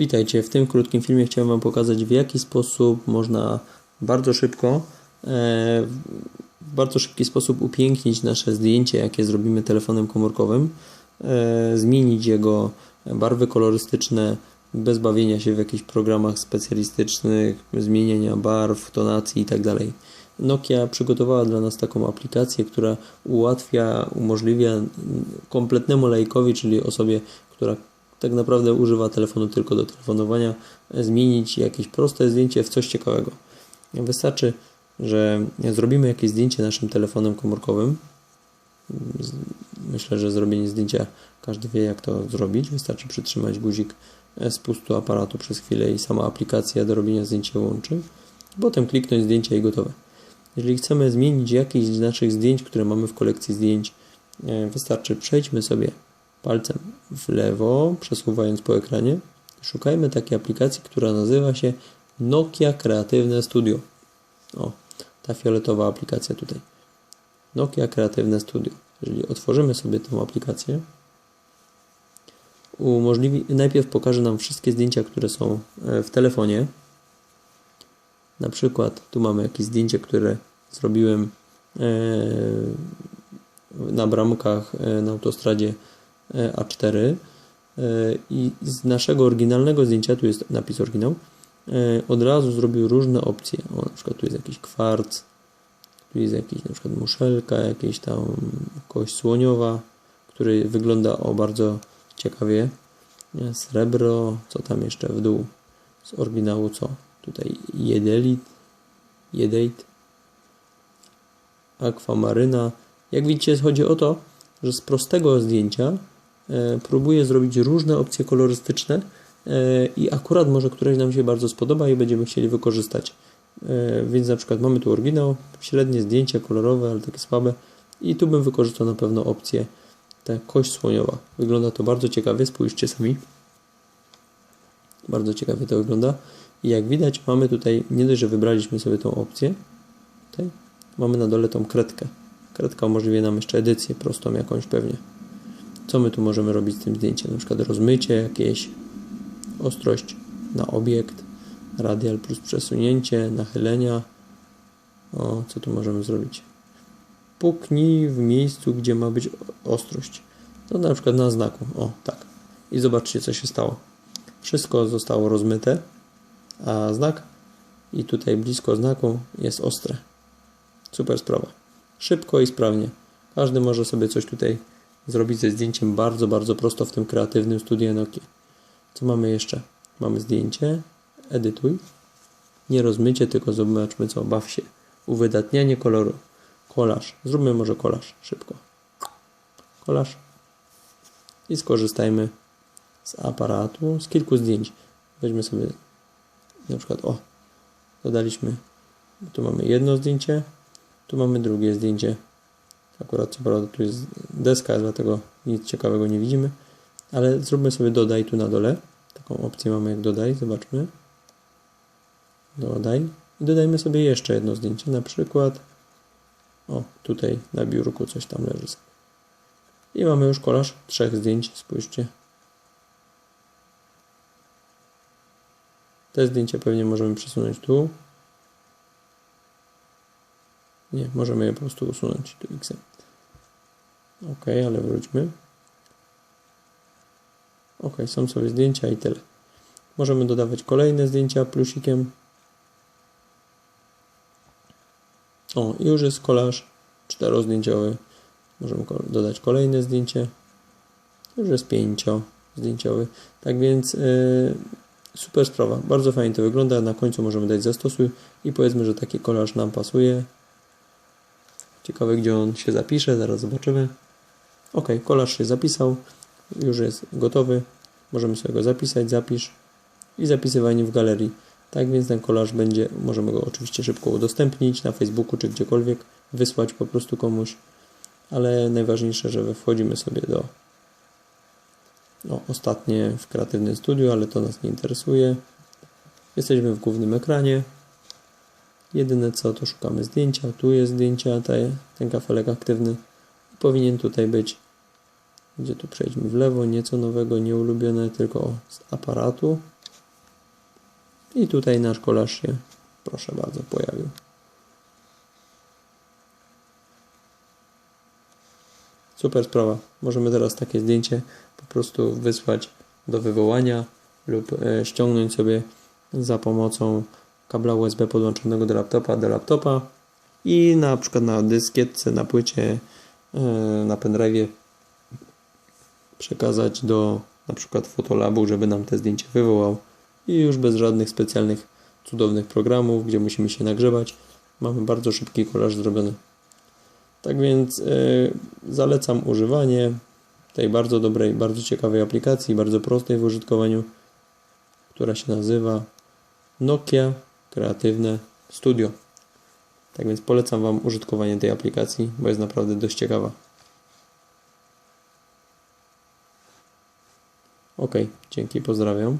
Witajcie. W tym krótkim filmie chciałem Wam pokazać, w jaki sposób można bardzo szybko, e, w bardzo szybki sposób upięknić nasze zdjęcie, jakie zrobimy telefonem komórkowym, e, zmienić jego barwy kolorystyczne bez bawienia się w jakichś programach specjalistycznych, zmieniania barw, tonacji itd. Nokia przygotowała dla nas taką aplikację, która ułatwia, umożliwia kompletnemu lajkowi, czyli osobie, która tak naprawdę używa telefonu tylko do telefonowania, zmienić jakieś proste zdjęcie w coś ciekawego. Wystarczy, że zrobimy jakieś zdjęcie naszym telefonem komórkowym. Myślę, że zrobienie zdjęcia każdy wie, jak to zrobić. Wystarczy przytrzymać guzik spustu aparatu przez chwilę i sama aplikacja do robienia zdjęcia łączy. Potem kliknąć zdjęcia i gotowe. Jeżeli chcemy zmienić jakieś z naszych zdjęć, które mamy w kolekcji zdjęć, wystarczy przejdźmy sobie palcem w lewo, przesuwając po ekranie. Szukajmy takiej aplikacji, która nazywa się Nokia Kreatywne Studio. O, ta fioletowa aplikacja tutaj. Nokia Kreatywne Studio. Jeżeli otworzymy sobie tę aplikację, umożliwi, najpierw pokaże nam wszystkie zdjęcia, które są e, w telefonie. Na przykład tu mamy jakieś zdjęcie, które zrobiłem e, na bramkach e, na autostradzie A4 i z naszego oryginalnego zdjęcia, tu jest napis oryginał, od razu zrobił różne opcje. O, na przykład tu jest jakiś kwarc, tu jest jakiś na przykład muszelka, jakieś tam kość słoniowa, który wygląda o bardzo ciekawie. Srebro, co tam jeszcze w dół z oryginału, co tutaj jedelit, jedeit, akwamaryna. Jak widzicie, chodzi o to, że z prostego zdjęcia e, próbuję zrobić różne opcje kolorystyczne e, i akurat może któreś nam się bardzo spodoba i będziemy chcieli wykorzystać. E, więc na przykład mamy tu oryginał, średnie zdjęcie kolorowe, ale takie słabe i tu bym wykorzystał na pewno opcję ta kość słoniowa. Wygląda to bardzo ciekawie, spójrzcie sami. Bardzo ciekawie to wygląda. I jak widać mamy tutaj, nie dość, że wybraliśmy sobie tą opcję, tutaj mamy na dole tą kredkę. Kredka umożliwia nam jeszcze edycję prostą jakąś pewnie. Co my tu możemy robić z tym zdjęciem? Na przykład rozmycie jakieś, ostrość na obiekt, radial plus przesunięcie, nachylenia. O, co tu możemy zrobić? Puknij w miejscu, gdzie ma być ostrość. No na przykład na znaku. O, tak. I zobaczcie, co się stało. Wszystko zostało rozmyte, a znak i tutaj blisko znaku jest ostre. Super sprawa. Szybko i sprawnie. Każdy może sobie coś tutaj zrobić ze zdjęciem bardzo, bardzo prosto w tym kreatywnym studiu Nokia. Co mamy jeszcze? Mamy zdjęcie, edytuj. Nie rozmycie, tylko zobaczmy co, baw się. Uwydatnianie koloru. Kolaż. Zróbmy może kolaż szybko. Kolaż. I skorzystajmy z aparatu, z kilku zdjęć. Weźmy sobie na przykład, o, dodaliśmy, tu mamy jedno zdjęcie, tu mamy drugie zdjęcie. Akurat co prawda tu jest deska, dlatego nic ciekawego nie widzimy, ale zróbmy sobie dodaj tu na dole. Taką opcję mamy jak dodaj, zobaczmy. Dodaj. I dodajmy sobie jeszcze jedno zdjęcie, na przykład o, tutaj na biurku coś tam leży. I mamy już kolaż trzech zdjęć, spójrzcie. Te zdjęcia pewnie możemy przesunąć tu. Nie, możemy je po prostu usunąć tu X. Ok, ale wróćmy. Ok, są sobie zdjęcia i tyle. Możemy dodawać kolejne zdjęcia plusikiem. O, i już jest kolaż czterozdjęciowy. Możemy dodać kolejne zdjęcie. Już jest pięciozdjęciowy. Tak więc yy, super sprawa. Bardzo fajnie to wygląda. Na końcu możemy dać zastosuj i powiedzmy, że taki kolaż nam pasuje. Ciekawe, gdzie on się zapisze. Zaraz zobaczymy. Ok, kolaż się zapisał. Już jest gotowy. Możemy sobie go zapisać, zapisz i zapisywanie w galerii. Tak więc ten kolaż będzie, możemy go oczywiście szybko udostępnić na Facebooku czy gdziekolwiek, wysłać po prostu komuś, ale najważniejsze, że wchodzimy sobie do no, ostatnie w kreatywnym studiu, ale to nas nie interesuje. Jesteśmy w głównym ekranie. Jedyne co, to szukamy zdjęcia. Tu jest zdjęcia, te, ten kafelek aktywny. Powinien tutaj być. Gdzie tu przejdźmy w lewo, nieco nowego, nieulubione, tylko z aparatu. I tutaj nasz kolaż się, proszę bardzo, pojawił. Super sprawa. Możemy teraz takie zdjęcie po prostu wysłać do wywołania lub e, ściągnąć sobie za pomocą kabla USB podłączonego do laptopa do laptopa i na przykład na dyskietce, na płycie, e, na pendrive przekazać do na przykład Fotolabu, żeby nam te zdjęcie wywołał i już bez żadnych specjalnych cudownych programów, gdzie musimy się nagrzebać. Mamy bardzo szybki kolaż zrobiony. Tak więc yy, zalecam używanie tej bardzo dobrej, bardzo ciekawej aplikacji, bardzo prostej w użytkowaniu, która się nazywa Nokia Kreatywne Studio. Tak więc polecam Wam użytkowanie tej aplikacji, bo jest naprawdę dość ciekawa. Ok, dzięki, pozdrawiam.